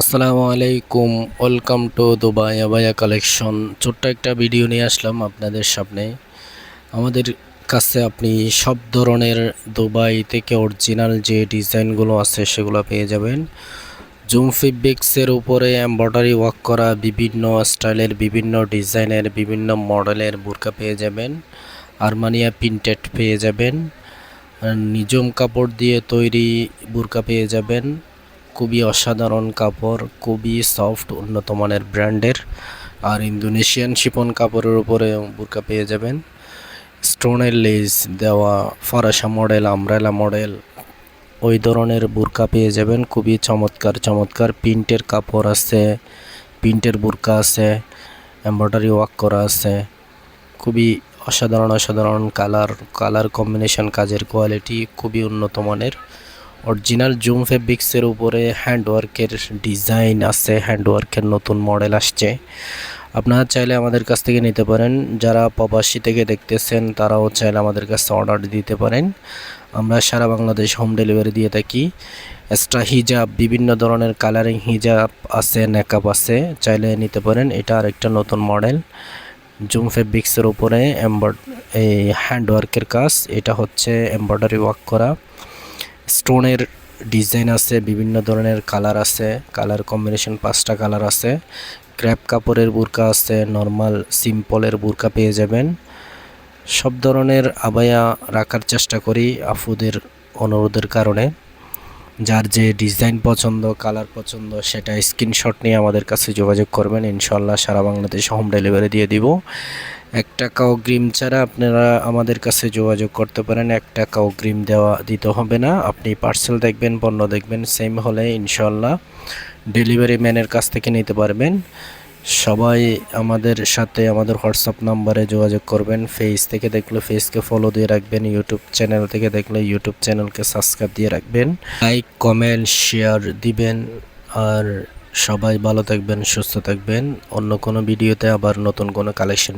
আসসালামু আলাইকুম, welcome to Dubai আবায়া কালেকশন। ছোট্ট একটা ভিডিও নিয়ে আসলাম আপনাদের সামনে। আমাদের কাছে আপনি সব ধরনের দুবাই থেকে অরিজিনাল যে ডিজাইনগুলো আছে সেগুলো পেয়ে যাবেন। জুম ফিবিক্সের উপরে এমব্রয়ডারি ওয়ার্ক করা বিভিন্ন স্টাইলের, বিভিন্ন ডিজাইনের, বিভিন্ন মডেলের বোরকা পেয়ে যাবেন। আরমানিয়া প্রিন্টেড পেয়ে যাবেন। নিজম কাপড় দিয়ে তৈরি বোরকা পেয়ে যাবেন। খুবই অসাধারণ কাপড়, খুবই সফট উন্নত মানের ব্র্যান্ডের। আর ইন্দোনেশিয়ান শিপন কাপড়ের উপরে বোরকা পেয়ে যাবেন। স্টোনের লেস দেওয়া ফরাসা মডেল আমরালা মডেল ওই ধরনের বোরকা পেয়ে যাবেন। খুবই চমৎকার চমৎকার প্রিন্টের কাপড় আছে, প্রিন্টের বোরকা আছে এমব্রয়ডারি ওয়ার্ক করা আছে। খুবই অসাধারণ অসাধারণ কালার কালার কম্বিনেশন কাজের কোয়ালিটি খুবই উন্নত মানের। অরিজিনাল জুম ফেব্রিক্সের উপরে হ্যান্ডওয়ার্কের ডিজাইন আছে হ্যান্ডওয়ার্কের নতুন মডেল আসছে। আপনারা চাইলে আমাদের কাছ থেকে নিতে পারেন। যারা প্রবাসী থেকে দেখতেছেন, তারাও চাইলে আমাদের কাছে অর্ডার দিতে পারেন। আমরা সারা বাংলাদেশ হোম ডেলিভারি দিয়ে থাকি। এক্সট্রা হিজাব বিভিন্ন ধরনের কালারিং হিজাব আছে নেকআপ আছে, চাইলে নিতে পারেন। এটা আরেকটা নতুন মডেল জুম ফেব্রিক্সের উপরে এম্বড এই হ্যান্ডওয়ার্কের কাজ। এটা হচ্ছে এমব্রয়ডারি ওয়ার্ক করা। স্টোনের ডিজাইন আছে, বিভিন্ন ধরনের কালার আছে, কালার কম্বিনেশন পাঁচটা কালার আছে। ক্র্যাপ কাপড়ের বুরকা আছে, নর্মাল সিম্পলের বুরকা পেয়ে যাবেন। সব ধরনের আবায়া রাখার চেষ্টা করি আফুদের অনুরোধের কারণে। যার যে ডিজাইন পছন্দ, কালার পছন্দ, সেটা স্ক্রিনশট নিয়ে আমাদের কাছে যোগাযোগ করবেন। ইনশাল্লাহ সারা বাংলাদেশ হোম ডেলিভারি দিয়ে দিব। এক টাকা অগ্রিম ছাড়া আপনারা আমাদের কাছে যোগাযোগ করতে পারেন। এক টাকা অগ্রিম দেওয়া দিতে হবে না। আপনি পার্সেল দেখবেন, পণ্য দেখবেন, সেম হলে ইনশাল্লাহ ডেলিভারি ম্যানের কাছ থেকে নিতে পারবেন। সবাই আমাদের সাথে আমাদের হোয়াটসঅ্যাপ নাম্বারে যোগাযোগ করবেন। ফেস থেকে দেখলে ফেসকে ফলো দিয়ে রাখবেন। ইউটিউব চ্যানেল থেকে দেখলে ইউটিউব চ্যানেলকে সাবস্ক্রাইব দিয়ে রাখবেন। লাইক কমেন্ট শেয়ার দিবেন। আর সবাই ভালো থাকবেন, সুস্থ থাকবেন। অন্য কোনো ভিডিওতে আবার নতুন কোনো কালেকশন